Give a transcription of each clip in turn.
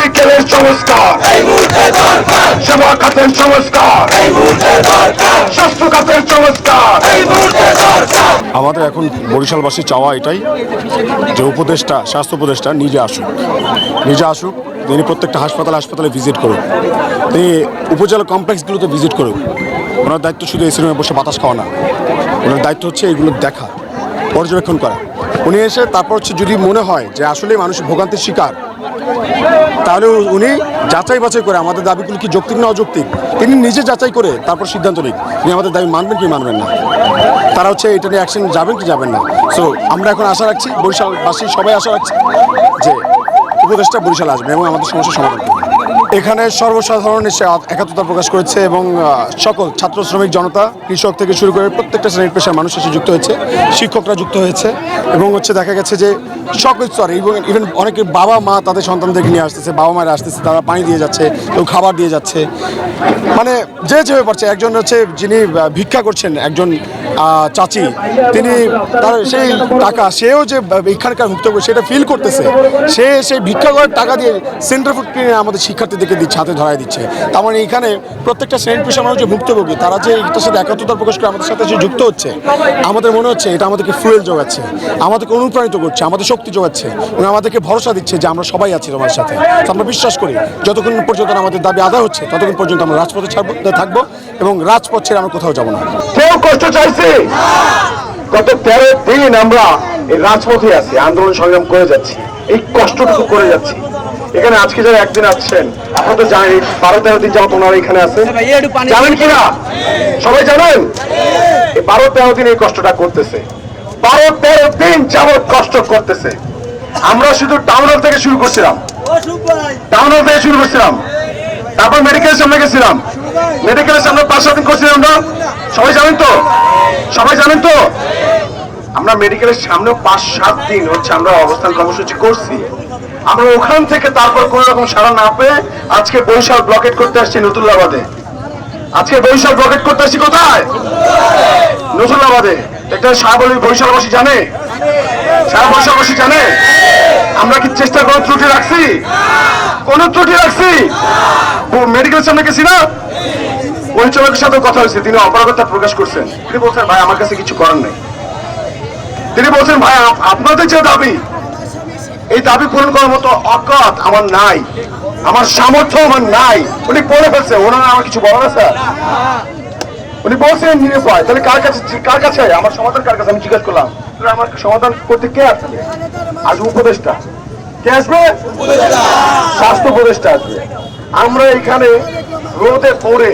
মেডিকেলের সংস্কার। সেবা খাতের সংস্কার। স্বাস্থ্য খাতের সংস্কার। আমাদের এখন বরিশালবাসী চাওয়া এটাই যে উপদেষ্টা স্বাস্থ্য উপদেষ্টা নিজে আসুক। নিজে আসুক তিনি প্রত্যেকটা হাসপাতাল হাসপাতালে ভিজিট করুক। তিনি উপজেলা কমপ্লেক্সগুলোতে ভিজিট করুক। ওনার দায়িত্ব শুধু এসি রুমে বসে বাতাস খাওয়া না। ওনার দায়িত্ব হচ্ছে এগুলো দেখা পর্যবেক্ষণ করা। উনি এসে তারপর হচ্ছে যদি মনে হয় যে আসলে মানুষ ভোগান্তির শিকার তাহলে উনি যাচাই বাছাই করে আমাদের দাবিগুলো কি যৌক্তিক না অযৌক্তিক? তিনি নিজে যাচাই করে তারপর সিদ্ধান্ত নিক তিনি আমাদের দাবি মানবেন কি মানবেন না। তারা হচ্ছে এটা নিয়ে অ্যাকশন যাবেন কি যাবেন না। সো আমরা এখন আশা রাখছি বরিশালবাসী সবাই আশা রাখছি যে উপদেশটা বরিশাল আসবে এবং আমাদের সমস্যার সমাধান করবে। এখানে সর্বসাধারণ এসে একাত্মতা প্রকাশ করেছে এবং সকল ছাত্র শ্রমিক জনতা, কৃষক থেকে শুরু করে প্রত্যেকটা শ্রেণির পেশার মানুষ এসে যুক্ত হয়েছে, শিক্ষকরা যুক্ত হয়েছে এবং হচ্ছে দেখা গেছে যে সকল স্তরে ইভেন অনেকে বাবা, মা তাদের সন্তানদেরকে নিয়ে আসতেছে, বাবা মায়েরা আসতেছে, তারা পানি দিয়ে যাচ্ছে, কেউ খাবার দিয়ে যাচ্ছে। মানে যে যেভাবে পারছে, একজন হচ্ছে যিনি ভিক্ষা করছেন, একজন চাচি, তিনি তার সেই টাকা, সেও যে এখানকার ভুক্তভোগী সেটা ফিল করতেছে। সে সেই ভিক্ষা করার টাকা দিয়ে সেন্টার ফুড কিনে আমাদের শিক্ষার্থীদেরকে দিচ্ছে, হাতে ধরাই দিচ্ছে। তার মানে এখানে প্রত্যেকটা শ্রেণির পেশা মানুষ যে ভুক্তভোগী তারা যে এটার সাথে একাত্মতা প্রকাশ করে আমাদের সাথে যে যুক্ত হচ্ছে, আমাদের মনে হচ্ছে এটা আমাদেরকে ফুয়েল যোগাচ্ছে, আমাদেরকে অনুপ্রাণিত করছে, আমাদের শক্তি যোগাচ্ছে এবং আমাদেরকে ভরসা দিচ্ছে যে আমরা সবাই আছি তোমার সাথে। আমরা বিশ্বাস করি, যতক্ষণ পর্যন্ত আমাদের দাবি আদায় হচ্ছে, ততক্ষণ পর্যন্ত আমরা রাজপথে ছাড়বো, থাকব এবং রাজপথ ছেড়ে আমরা কোথাও যাব না। কষ্ট চাইছে। গত তেরো দিন আমরা এই রাজপথে আছি আন্দোলন সংগ্রাম করে যাচ্ছি এই কষ্টটুকু করে যাচ্ছি। এখানে আজকে যারা একদিন আসছেন আপনারা তো জানেন বারো তেরো দিন যাবত ওনারা এখানে আছে জানেন কিনা? সবাই জানেন? এই বারো তেরো দিন এই কষ্টটা করতেছে। বারো তেরো দিন যাবত কষ্ট করতেছে। আমরা শুধু টাউন হল থেকে শুরু করছিলাম। টাউন হল থেকে শুরু করছিলাম। তারপর মেডিকেল সামনে গেছিলাম। মেডিকেলের সামনে পাঁচ সাত দিন করছিলাম আমরা। সবাই জানেন তো? সবাই জানেন তো? আমরা মেডিকেলের সামনে পাঁচ সাত দিন হচ্ছে আমরা অবস্থান কর্মসূচি করছি। আমরা ওখান থেকে তারপর কোন রকম সাড়া না পেয়ে আজকে বরিশাল ব্লকেট করতে আসছি নতুল্লাবাদে আজকে বরিশাল ব্লকেট করতে আসছি কোথায়? নতুল্লাবাদে এটা সাহাবলী বরিশালবাসী জানে? সারা বরিশালবাসী জানে? আমরা কি চেষ্টা করার ত্রুটি রাখছি? কোন ত্রুটি রাখছি? মেডিকেল সামনে গেছি না? পরিচালকের সাথে কথা হয়েছে। তিনি অপারগতা প্রকাশ করছেন। তিনি বলছেন, ভাই, আমার কাছে কিছু করার নেই। তিনি বলছেন, ভাই আপনাদের যে দাবি, এই দাবি পূরণ করার মতো অকাত আমার নাই। আমার সামর্থ্য আমার নাই। উনি পড়ে ফেলছে। ওনার আমার কিছু বলার আছে? উনি বলছেন, নিরুপায়। তাহলে কার কাছে কার কাছে? আমার সমাধান কার কাছে? আমি জিজ্ঞেস করলাম আমার সমাধান করতে কে আসবে আজ উপদেষ্টা। কে আসবে? স্বাস্থ্য উপদেষ্টা আসবে। আমরা এখানে রোদে পড়ে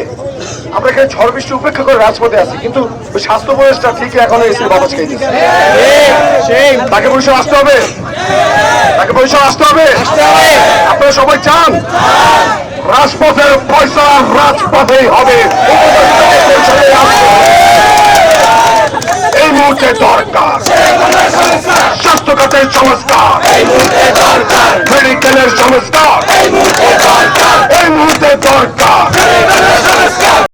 আমরা এখানে ঝড় বৃষ্টি উপেক্ষা করে রাজপথে আছি কিন্তু স্বাস্থ্য উপদেষ্টা ঠিকই এখনও এসে বাবা খাইতেছে। তাকে পরিষদ আসতে হবে? তাকে পরিষদ আসতে হবে? আপনারা সবাই চান? রাজপথের পয়সা রাজপথেই হবে। এই মুহূর্তে দরকার। স্বাস্থ্য খাতের সংস্কার মেডিকেলের সংস্কার।